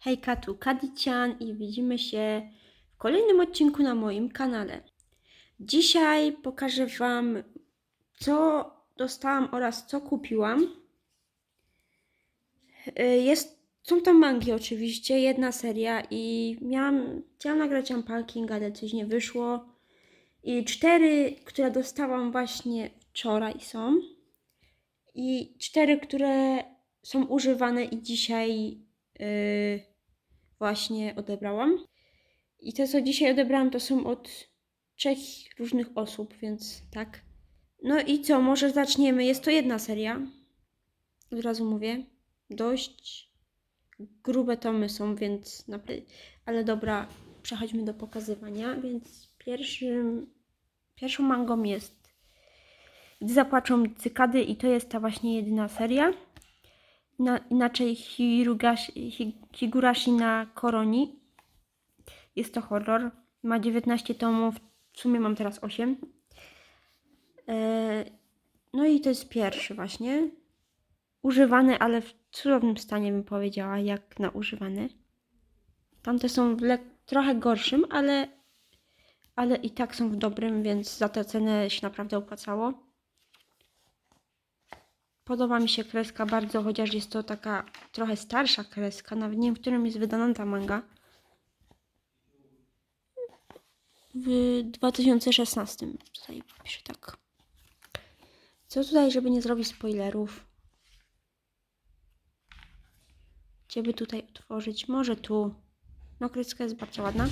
Hejka, tu Kadician i widzimy się w kolejnym odcinku na moim kanale. Dzisiaj pokażę Wam, co dostałam oraz co kupiłam. Y, Jest, są to mangi oczywiście, jedna seria i miałam, chciałam nagrać unpacking, ale coś nie wyszło. I cztery, które dostałam właśnie wczoraj są. I cztery, które są używane i dzisiaj właśnie odebrałam. I te, co dzisiaj odebrałam, to są od trzech różnych osób, więc tak. No i co, może zaczniemy. Jest to jedna seria. Od razu mówię. Dość grube tomy są, więc naprawdę. Ale dobra, przechodźmy do pokazywania. Więc pierwszym, pierwszą mangą jest Gdy zapłaczą cykady i to jest ta właśnie jedyna seria. Na, inaczej Higurashi na Koroni. Jest to horror. Ma 19 tomów. W sumie mam teraz 8. E, no i to jest pierwszy właśnie. Używany, ale w cudownym stanie bym powiedziała, jak na używany. Tamte są w trochę gorszym, ale, ale i tak są w dobrym, więc za tę cenę się naprawdę opłacało. Podoba mi się kreska bardzo, chociaż jest to taka trochę starsza kreska. Nawet nie wiem, w którym jest wydana ta manga. W 2016. Tutaj piszę tak. Co tutaj, żeby nie zrobić spoilerów? Gdzie by tutaj otworzyć? Może tu. No, kreska jest bardzo ładna.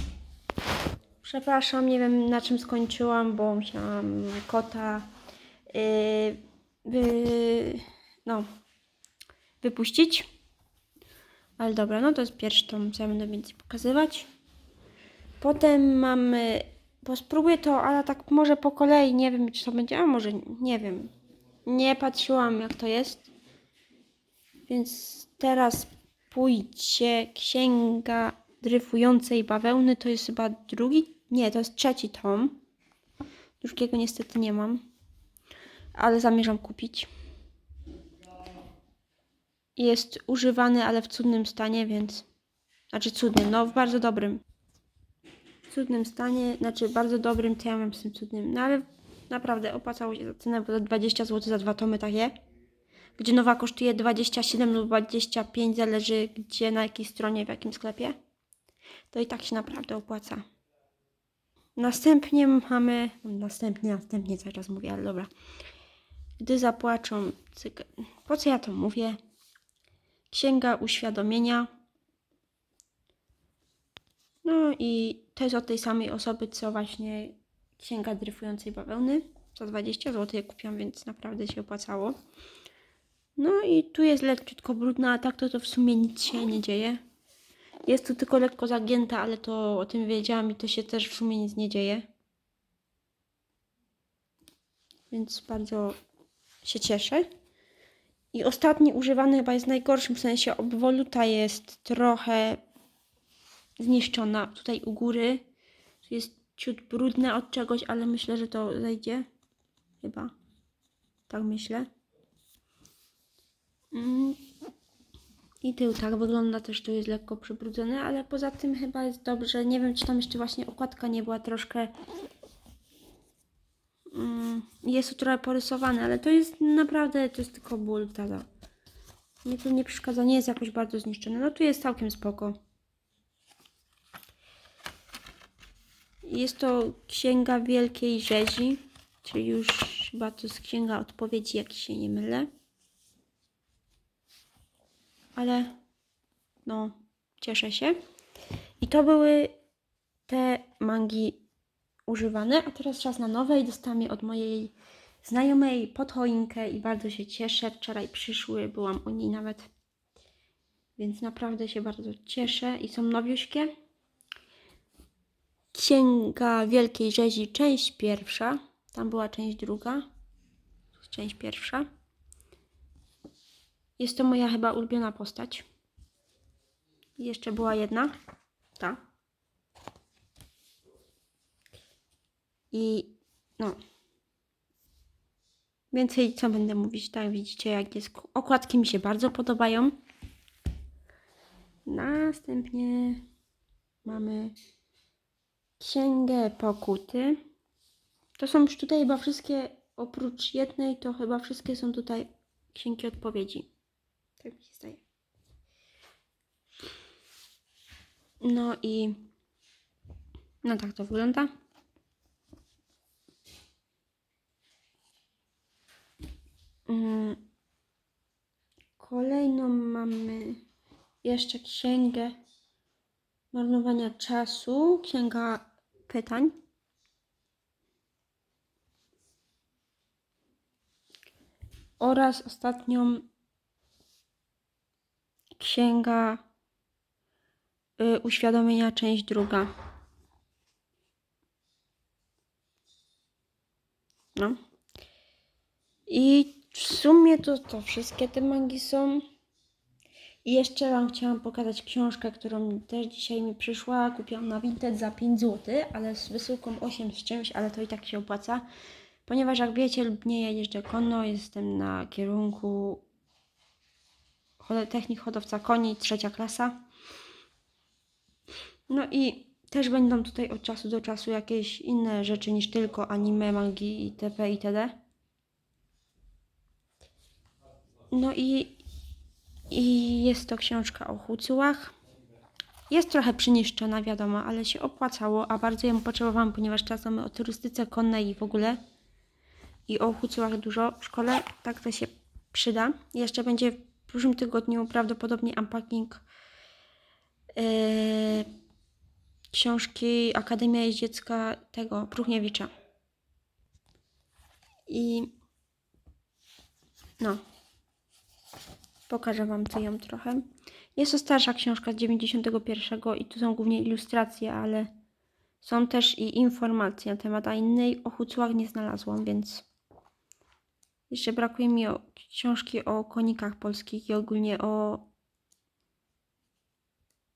Przepraszam, nie wiem na czym skończyłam, bo musiałam kota yy, wy, no, wypuścić. Ale dobra, no to jest pierwszy tom, co ja będę więcej pokazywać. Potem mamy, bo spróbuję to, ale tak może po kolei, nie wiem czy to będzie, a może nie wiem. Nie patrzyłam jak to jest. Więc teraz pójdzie Księga Dryfującej Bawełny, to jest chyba drugi, nie, to jest trzeci tom. Drugiego niestety nie mam ale zamierzam kupić. Jest używany, ale w cudnym stanie, więc. Znaczy cudnym, no w bardzo dobrym. W cudnym stanie, znaczy bardzo dobrym, to ja mam z tym cudnym. No ale naprawdę opłacało się za cenę, bo za 20 zł za dwa tomy takie. Gdzie nowa kosztuje 27 lub 25, zależy gdzie, na jakiej stronie, w jakim sklepie. To i tak się naprawdę opłaca. Następnie mamy. Następnie, następnie cały czas mówię, ale dobra. Gdy zapłaczą. Po co ja to mówię? Księga uświadomienia. No i to jest od tej samej osoby, co właśnie Księga dryfującej bawełny. Za 20 zł kupiłam, więc naprawdę się opłacało. No i tu jest lekciutko brudna, a tak to, to w sumie nic się nie dzieje. Jest tu tylko lekko zagięta, ale to o tym wiedziałam i to się też w sumie nic nie dzieje. Więc bardzo się cieszę. I ostatni używany chyba jest najgorszym, w sensie obwoluta jest trochę zniszczona tutaj u góry. Tu jest ciut brudne od czegoś, ale myślę, że to zejdzie. Chyba. Tak myślę. Mm. I tył tak wygląda, też tu jest lekko przybrudzony, ale poza tym chyba jest dobrze. Nie wiem, czy tam jeszcze właśnie okładka nie była troszkę jest to trochę porysowane, ale to jest naprawdę, to jest tylko ból, tada. Mnie to nie przeszkadza, nie jest jakoś bardzo zniszczone. No tu jest całkiem spoko. Jest to księga wielkiej rzezi, czyli już chyba to jest księga odpowiedzi, jak się nie mylę. Ale no, cieszę się. I to były te mangi używane, a teraz czas na nowe i dostałam je od mojej znajomej pod choinkę i bardzo się cieszę. Wczoraj przyszły, byłam u niej nawet, więc naprawdę się bardzo cieszę i są nowiuśkie. Księga Wielkiej Rzezi, część pierwsza. Tam była część druga. Część pierwsza. Jest to moja chyba ulubiona postać. Jeszcze była jedna. Ta. I no. Więcej co będę mówić, tak widzicie jak jest. Okładki mi się bardzo podobają. Następnie mamy Księgę Pokuty. To są już tutaj chyba wszystkie, oprócz jednej, to chyba wszystkie są tutaj księgi odpowiedzi. Tak mi się zdaje. No i no tak to wygląda. Mm. Kolejną mamy jeszcze księgę marnowania czasu, księga pytań. Oraz ostatnią księga y, uświadomienia, część druga. No. I w sumie to, to wszystkie te mangi są. I jeszcze Wam chciałam pokazać książkę, którą też dzisiaj mi przyszła. Kupiłam na Vinted za 5 zł, ale z wysyłką 8 z czymś, ale to i tak się opłaca. Ponieważ jak wiecie lub nie, ja jeżdżę konno, jestem na kierunku technik hodowca koni, trzecia klasa. No i też będą tutaj od czasu do czasu jakieś inne rzeczy niż tylko anime, mangi, itp. itd. No i, i jest to książka o hucułach. Jest trochę przyniszczona, wiadomo, ale się opłacało, a bardzo ją potrzebowałam, ponieważ teraz mamy o turystyce konnej i w ogóle. I o hucułach dużo w szkole, tak to się przyda. Jeszcze będzie w przyszłym tygodniu prawdopodobnie unpacking yy, książki Akademia Jeździecka tego Pruchniewicza. I no, pokażę Wam tu ją trochę. Jest to starsza książka z 91 i tu są głównie ilustracje, ale są też i informacje na temat, a innej o hucułach nie znalazłam, więc jeszcze brakuje mi o, książki o konikach polskich i ogólnie o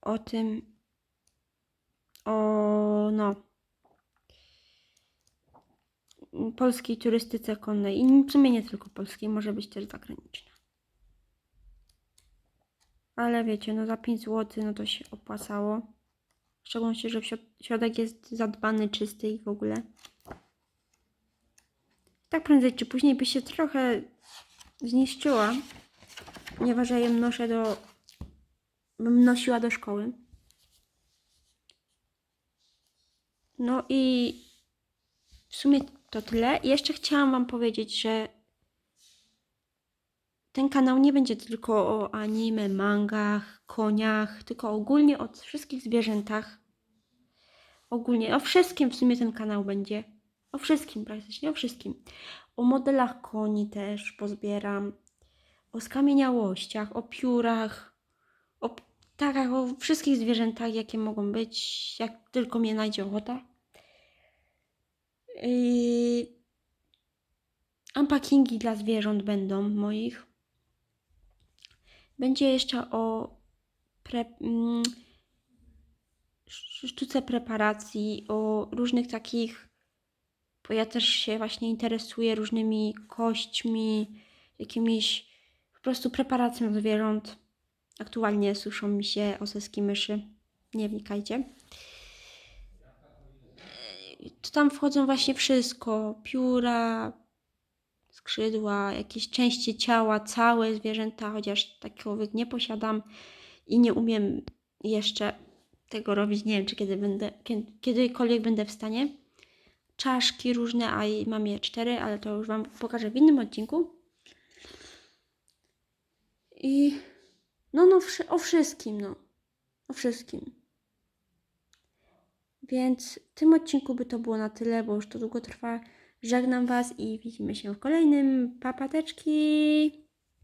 o tym o no polskiej turystyce konnej i w sumie nie tylko polskiej, może być też zagraniczna. Ale wiecie, no za 5 zł no to się opłacało. W szczególności, że środek jest zadbany, czysty i w ogóle. Tak prędzej czy później by się trochę zniszczyła, ponieważ ja ją noszę do... bym nosiła do szkoły. No i w sumie to tyle. Jeszcze chciałam Wam powiedzieć, że ten kanał nie będzie tylko o anime, mangach, koniach, tylko ogólnie o wszystkich zwierzętach. Ogólnie o wszystkim w sumie ten kanał będzie. O wszystkim praktycznie, o wszystkim. O modelach koni też pozbieram. O skamieniałościach, o piórach, o ptakach, o wszystkich zwierzętach, jakie mogą być, jak tylko mnie najdzie ochota. Yy... Unpackingi dla zwierząt będą moich. Będzie jeszcze o pre, mm, sz- sztuce preparacji, o różnych takich, bo ja też się właśnie interesuję różnymi kośćmi, jakimiś po prostu preparacją zwierząt. Aktualnie suszą mi się oseski myszy. Nie wnikajcie. To tam wchodzą właśnie wszystko. Pióra, skrzydła, jakieś części ciała, całe zwierzęta, chociaż takowych nie posiadam i nie umiem jeszcze tego robić. Nie wiem, czy kiedy będę, kie- kiedykolwiek będę w stanie. Czaszki różne, a mam je cztery, ale to już Wam pokażę w innym odcinku. I no, no, o wszystkim, no. O wszystkim. Więc w tym odcinku by to było na tyle, bo już to długo trwa. Żegnam Was i widzimy się w kolejnym. Papateczki!